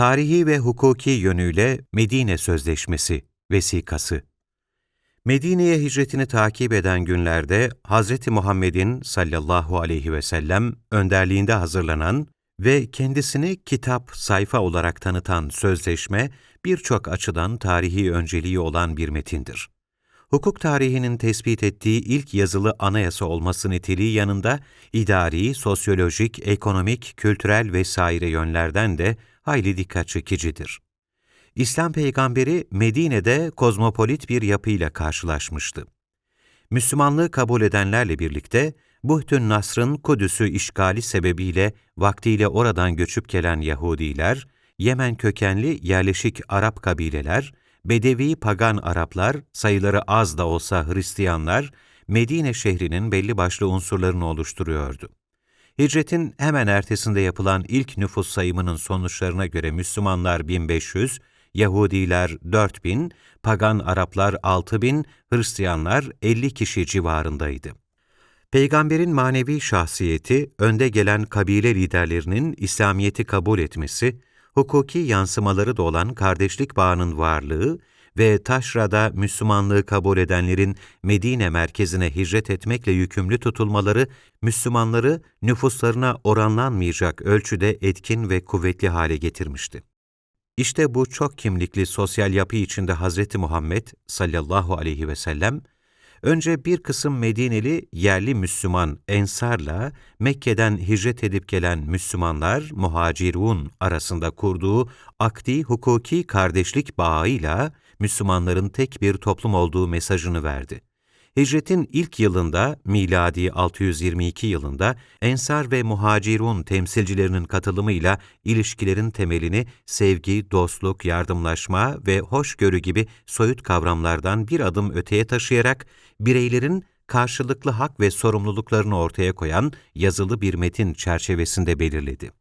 Tarihi ve hukuki yönüyle Medine Sözleşmesi, vesikası. Medine'ye hicretini takip eden günlerde Hz. Muhammed'in sallallahu aleyhi ve sellem önderliğinde hazırlanan ve kendisini kitap, sayfa olarak tanıtan sözleşme birçok açıdan tarihi önceliği olan bir metindir. Hukuk tarihinin tespit ettiği ilk yazılı anayasa olması niteliği yanında idari, sosyolojik, ekonomik, kültürel vesaire yönlerden de hayli dikkat çekicidir. İslam peygamberi Medine'de kozmopolit bir yapıyla karşılaşmıştı. Müslümanlığı kabul edenlerle birlikte Buhtün Nasr'ın Kudüs'ü işgali sebebiyle vaktiyle oradan göçüp gelen Yahudiler, Yemen kökenli yerleşik Arap kabileler, Bedevi pagan Araplar, sayıları az da olsa Hristiyanlar, Medine şehrinin belli başlı unsurlarını oluşturuyordu. Hicretin hemen ertesinde yapılan ilk nüfus sayımının sonuçlarına göre Müslümanlar 1500, Yahudiler 4000, pagan Araplar 6000, Hristiyanlar 50 kişi civarındaydı. Peygamberin manevi şahsiyeti, önde gelen kabile liderlerinin İslamiyet'i kabul etmesi, hukuki yansımaları da olan kardeşlik bağının varlığı ve taşrada Müslümanlığı kabul edenlerin Medine merkezine hicret etmekle yükümlü tutulmaları, Müslümanları nüfuslarına oranlanmayacak ölçüde etkin ve kuvvetli hale getirmişti. İşte bu çok kimlikli sosyal yapı içinde Hz. Muhammed sallallahu aleyhi ve sellem, önce bir kısım Medineli yerli Müslüman Ensar'la Mekke'den hicret edip gelen Müslümanlar muhacirun arasında kurduğu akdi hukuki kardeşlik bağıyla Müslümanların tek bir toplum olduğu mesajını verdi. Hicretin ilk yılında, miladi 622 yılında Ensar ve Muhacirun temsilcilerinin katılımıyla ilişkilerin temelini sevgi, dostluk, yardımlaşma ve hoşgörü gibi soyut kavramlardan bir adım öteye taşıyarak bireylerin karşılıklı hak ve sorumluluklarını ortaya koyan yazılı bir metin çerçevesinde belirledi.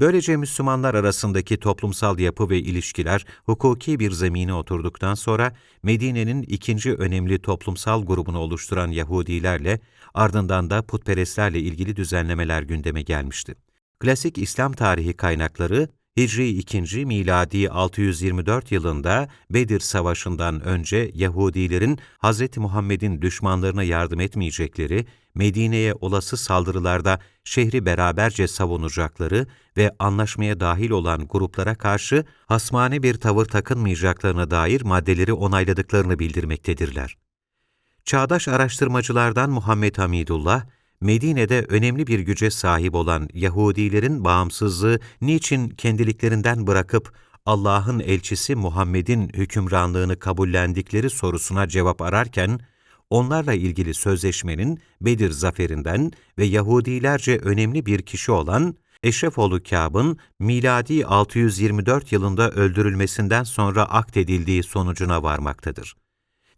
Böylece Müslümanlar arasındaki toplumsal yapı ve ilişkiler hukuki bir zemine oturduktan sonra Medine'nin ikinci önemli toplumsal grubunu oluşturan Yahudilerle ardından da putperestlerle ilgili düzenlemeler gündeme gelmişti. Klasik İslam tarihi kaynakları Hicri 2. miladi 624 yılında Bedir Savaşı'ndan önce Yahudilerin Hz. Muhammed'in düşmanlarına yardım etmeyecekleri, Medine'ye olası saldırılarda şehri beraberce savunacakları ve anlaşmaya dahil olan gruplara karşı hasmane bir tavır takınmayacaklarına dair maddeleri onayladıklarını bildirmektedirler. Çağdaş araştırmacılardan Muhammed Hamidullah, Medine'de önemli bir güce sahip olan Yahudilerin bağımsızlığı niçin kendiliklerinden bırakıp Allah'ın elçisi Muhammed'in hükümranlığını kabullendikleri sorusuna cevap ararken, onlarla ilgili sözleşmenin Bedir zaferinden ve Yahudilerce önemli bir kişi olan Eşrefoğlu Kâb'ın miladi 624 yılında öldürülmesinden sonra akdedildiği sonucuna varmaktadır.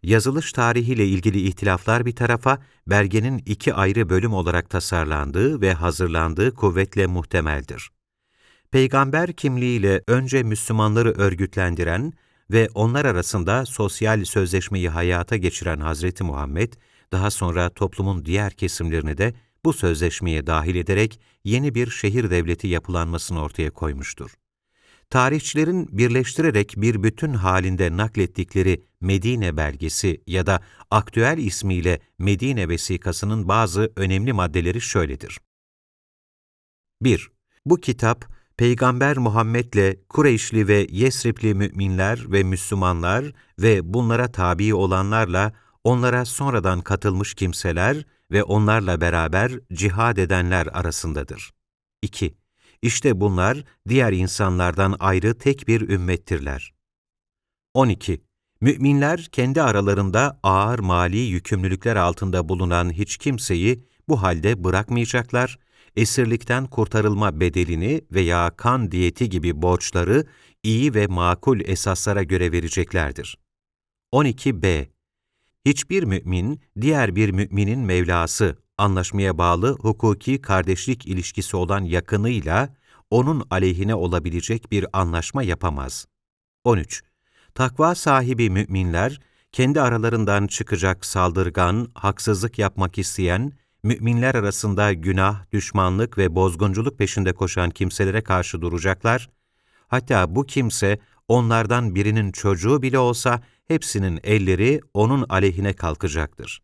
Yazılış tarihiyle ilgili ihtilaflar bir tarafa, belgenin iki ayrı bölüm olarak tasarlandığı ve hazırlandığı kuvvetle muhtemeldir. Peygamber kimliğiyle önce Müslümanları örgütlendiren ve onlar arasında sosyal sözleşmeyi hayata geçiren Hazreti Muhammed, daha sonra toplumun diğer kesimlerini de bu sözleşmeye dahil ederek yeni bir şehir devleti yapılanmasını ortaya koymuştur tarihçilerin birleştirerek bir bütün halinde naklettikleri Medine belgesi ya da aktüel ismiyle Medine vesikasının bazı önemli maddeleri şöyledir. 1. Bu kitap, Peygamber Muhammed'le Kureyşli ve Yesripli müminler ve Müslümanlar ve bunlara tabi olanlarla onlara sonradan katılmış kimseler ve onlarla beraber cihad edenler arasındadır. 2. İşte bunlar diğer insanlardan ayrı tek bir ümmettirler. 12. Müminler kendi aralarında ağır mali yükümlülükler altında bulunan hiç kimseyi bu halde bırakmayacaklar, esirlikten kurtarılma bedelini veya kan diyeti gibi borçları iyi ve makul esaslara göre vereceklerdir. 12b. Hiçbir mümin, diğer bir müminin Mevlası anlaşmaya bağlı hukuki kardeşlik ilişkisi olan yakınıyla onun aleyhine olabilecek bir anlaşma yapamaz. 13. Takva sahibi müminler, kendi aralarından çıkacak saldırgan, haksızlık yapmak isteyen, müminler arasında günah, düşmanlık ve bozgunculuk peşinde koşan kimselere karşı duracaklar, Hatta bu kimse onlardan birinin çocuğu bile olsa hepsinin elleri onun aleyhine kalkacaktır.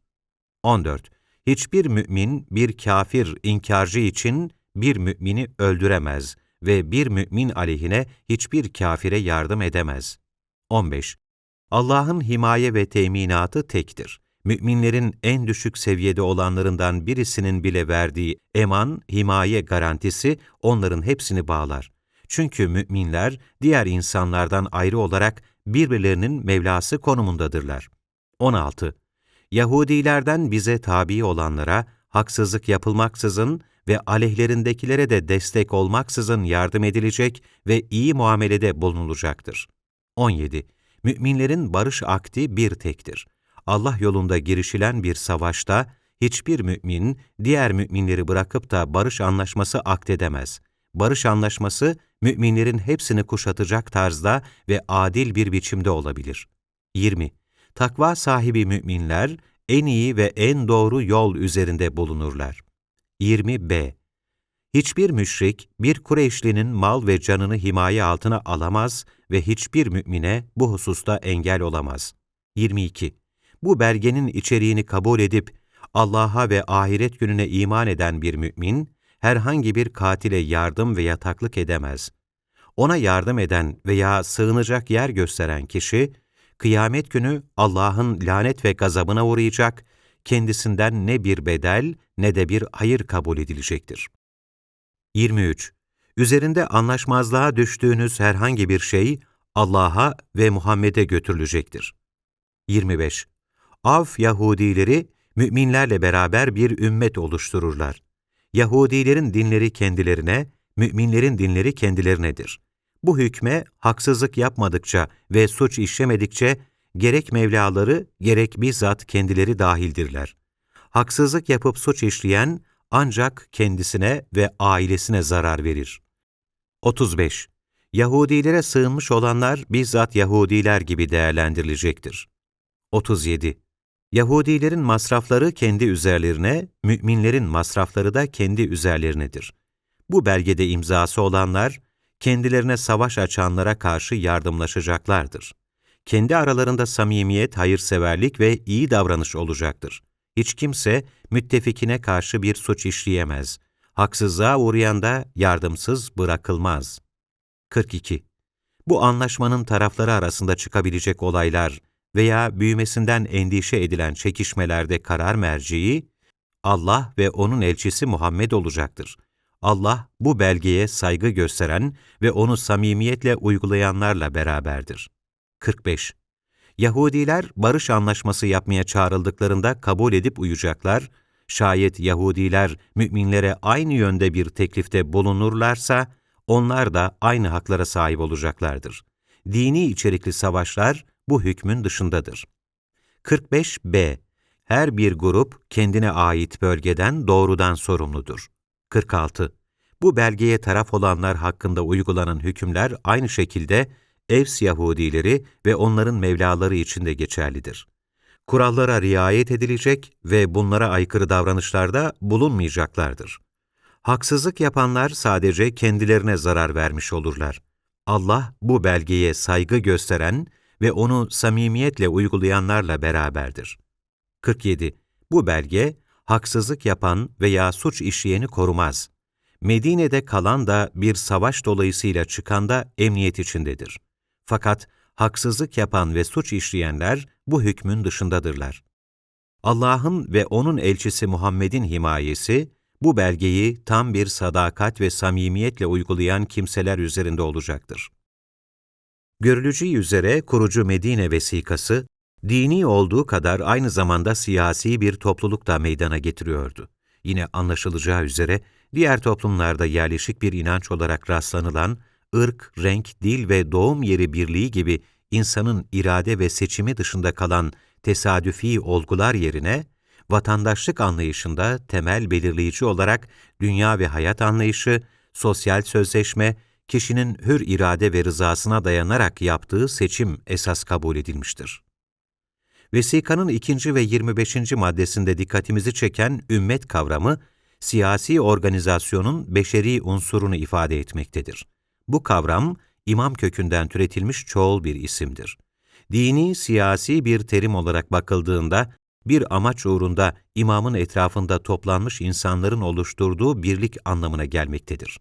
14. Hiçbir mümin bir kafir inkarcı için bir mümini öldüremez ve bir mümin aleyhine hiçbir kafire yardım edemez. 15. Allah'ın himaye ve teminatı tektir. Müminlerin en düşük seviyede olanlarından birisinin bile verdiği eman, himaye garantisi onların hepsini bağlar. Çünkü müminler diğer insanlardan ayrı olarak birbirlerinin Mevlası konumundadırlar. 16. Yahudilerden bize tabi olanlara haksızlık yapılmaksızın ve aleyhlerindekilere de destek olmaksızın yardım edilecek ve iyi muamelede bulunulacaktır. 17. Müminlerin barış akti bir tektir. Allah yolunda girişilen bir savaşta hiçbir mümin diğer müminleri bırakıp da barış anlaşması akdedemez. Barış anlaşması müminlerin hepsini kuşatacak tarzda ve adil bir biçimde olabilir. 20. Takva sahibi müminler en iyi ve en doğru yol üzerinde bulunurlar. 20b. Hiçbir müşrik, bir Kureyşlinin mal ve canını himaye altına alamaz ve hiçbir mümine bu hususta engel olamaz. 22. Bu belgenin içeriğini kabul edip Allah'a ve ahiret gününe iman eden bir mümin, herhangi bir katile yardım ve yataklık edemez. Ona yardım eden veya sığınacak yer gösteren kişi, kıyamet günü Allah'ın lanet ve gazabına uğrayacak, kendisinden ne bir bedel ne de bir hayır kabul edilecektir. 23. Üzerinde anlaşmazlığa düştüğünüz herhangi bir şey Allah'a ve Muhammed'e götürülecektir. 25. Av Yahudileri müminlerle beraber bir ümmet oluştururlar. Yahudilerin dinleri kendilerine, müminlerin dinleri kendilerinedir. Bu hükme haksızlık yapmadıkça ve suç işlemedikçe gerek Mevlaları gerek bizzat kendileri dahildirler. Haksızlık yapıp suç işleyen ancak kendisine ve ailesine zarar verir. 35. Yahudilere sığınmış olanlar bizzat Yahudiler gibi değerlendirilecektir. 37. Yahudilerin masrafları kendi üzerlerine, müminlerin masrafları da kendi üzerlerinedir. Bu belgede imzası olanlar, kendilerine savaş açanlara karşı yardımlaşacaklardır. Kendi aralarında samimiyet, hayırseverlik ve iyi davranış olacaktır. Hiç kimse müttefikine karşı bir suç işleyemez. Haksızlığa uğrayan da yardımsız bırakılmaz. 42. Bu anlaşmanın tarafları arasında çıkabilecek olaylar veya büyümesinden endişe edilen çekişmelerde karar merciği, Allah ve O'nun elçisi Muhammed olacaktır. Allah, bu belgeye saygı gösteren ve onu samimiyetle uygulayanlarla beraberdir. 45. Yahudiler barış anlaşması yapmaya çağrıldıklarında kabul edip uyacaklar, şayet Yahudiler müminlere aynı yönde bir teklifte bulunurlarsa, onlar da aynı haklara sahip olacaklardır. Dini içerikli savaşlar bu hükmün dışındadır. 45b. Her bir grup kendine ait bölgeden doğrudan sorumludur. 46. Bu belgeye taraf olanlar hakkında uygulanan hükümler aynı şekilde Evs Yahudileri ve onların Mevlaları için de geçerlidir. Kurallara riayet edilecek ve bunlara aykırı davranışlarda bulunmayacaklardır. Haksızlık yapanlar sadece kendilerine zarar vermiş olurlar. Allah bu belgeye saygı gösteren ve onu samimiyetle uygulayanlarla beraberdir. 47. Bu belge, haksızlık yapan veya suç işleyeni korumaz. Medine'de kalan da bir savaş dolayısıyla çıkan da emniyet içindedir. Fakat haksızlık yapan ve suç işleyenler bu hükmün dışındadırlar. Allah'ın ve O'nun elçisi Muhammed'in himayesi, bu belgeyi tam bir sadakat ve samimiyetle uygulayan kimseler üzerinde olacaktır. Görüleceği üzere kurucu Medine vesikası, dini olduğu kadar aynı zamanda siyasi bir topluluk da meydana getiriyordu. Yine anlaşılacağı üzere diğer toplumlarda yerleşik bir inanç olarak rastlanılan ırk, renk, dil ve doğum yeri birliği gibi insanın irade ve seçimi dışında kalan tesadüfi olgular yerine, vatandaşlık anlayışında temel belirleyici olarak dünya ve hayat anlayışı, sosyal sözleşme, kişinin hür irade ve rızasına dayanarak yaptığı seçim esas kabul edilmiştir. Vesikanın ikinci ve 25. maddesinde dikkatimizi çeken ümmet kavramı, siyasi organizasyonun beşeri unsurunu ifade etmektedir. Bu kavram, imam kökünden türetilmiş çoğul bir isimdir. Dini, siyasi bir terim olarak bakıldığında, bir amaç uğrunda imamın etrafında toplanmış insanların oluşturduğu birlik anlamına gelmektedir.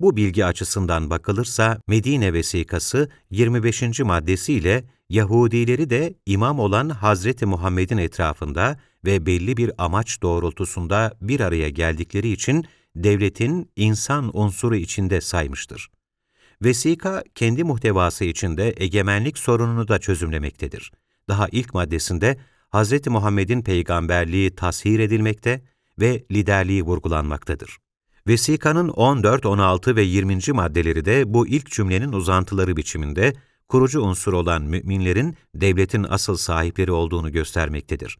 Bu bilgi açısından bakılırsa Medine vesikası 25. maddesiyle Yahudileri de imam olan Hazreti Muhammed'in etrafında ve belli bir amaç doğrultusunda bir araya geldikleri için devletin insan unsuru içinde saymıştır. Vesika kendi muhtevası içinde egemenlik sorununu da çözümlemektedir. Daha ilk maddesinde Hz. Muhammed'in peygamberliği tashir edilmekte ve liderliği vurgulanmaktadır. Vesikanın 14, 16 ve 20. maddeleri de bu ilk cümlenin uzantıları biçiminde kurucu unsur olan müminlerin devletin asıl sahipleri olduğunu göstermektedir.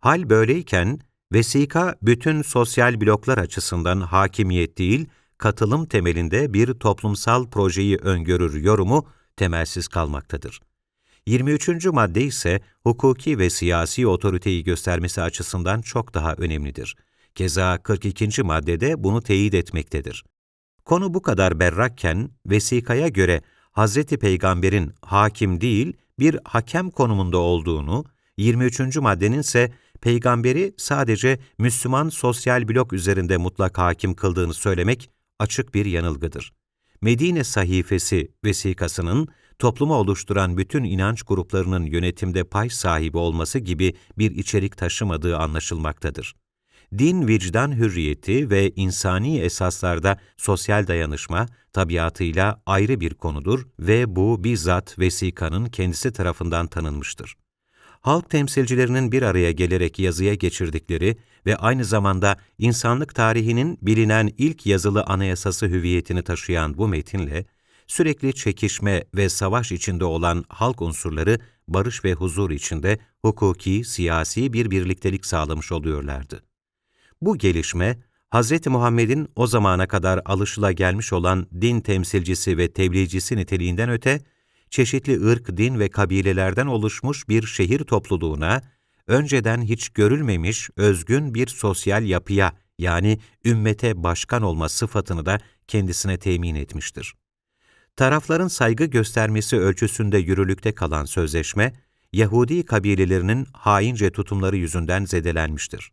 Hal böyleyken, vesika bütün sosyal bloklar açısından hakimiyet değil, katılım temelinde bir toplumsal projeyi öngörür yorumu temelsiz kalmaktadır. 23. madde ise hukuki ve siyasi otoriteyi göstermesi açısından çok daha önemlidir. Keza 42. maddede bunu teyit etmektedir. Konu bu kadar berrakken vesikaya göre Hz. Peygamber'in hakim değil bir hakem konumunda olduğunu, 23. maddenin ise peygamberi sadece Müslüman sosyal blok üzerinde mutlak hakim kıldığını söylemek açık bir yanılgıdır. Medine sahifesi vesikasının toplumu oluşturan bütün inanç gruplarının yönetimde pay sahibi olması gibi bir içerik taşımadığı anlaşılmaktadır. Din, vicdan hürriyeti ve insani esaslarda sosyal dayanışma tabiatıyla ayrı bir konudur ve bu bizzat vesikanın kendisi tarafından tanınmıştır halk temsilcilerinin bir araya gelerek yazıya geçirdikleri ve aynı zamanda insanlık tarihinin bilinen ilk yazılı anayasası hüviyetini taşıyan bu metinle, sürekli çekişme ve savaş içinde olan halk unsurları barış ve huzur içinde hukuki, siyasi bir birliktelik sağlamış oluyorlardı. Bu gelişme, Hz. Muhammed'in o zamana kadar alışıla gelmiş olan din temsilcisi ve tebliğcisi niteliğinden öte, çeşitli ırk, din ve kabilelerden oluşmuş bir şehir topluluğuna, önceden hiç görülmemiş özgün bir sosyal yapıya yani ümmete başkan olma sıfatını da kendisine temin etmiştir. Tarafların saygı göstermesi ölçüsünde yürürlükte kalan sözleşme, Yahudi kabilelerinin haince tutumları yüzünden zedelenmiştir.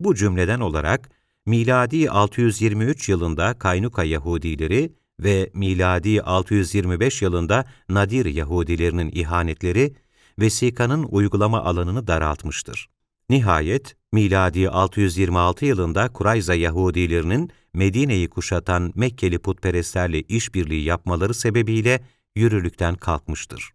Bu cümleden olarak, miladi 623 yılında Kaynuka Yahudileri, ve miladi 625 yılında Nadir Yahudilerinin ihanetleri vesikanın uygulama alanını daraltmıştır. Nihayet miladi 626 yılında Kurayza Yahudilerinin Medine'yi kuşatan Mekkeli putperestlerle işbirliği yapmaları sebebiyle yürürlükten kalkmıştır.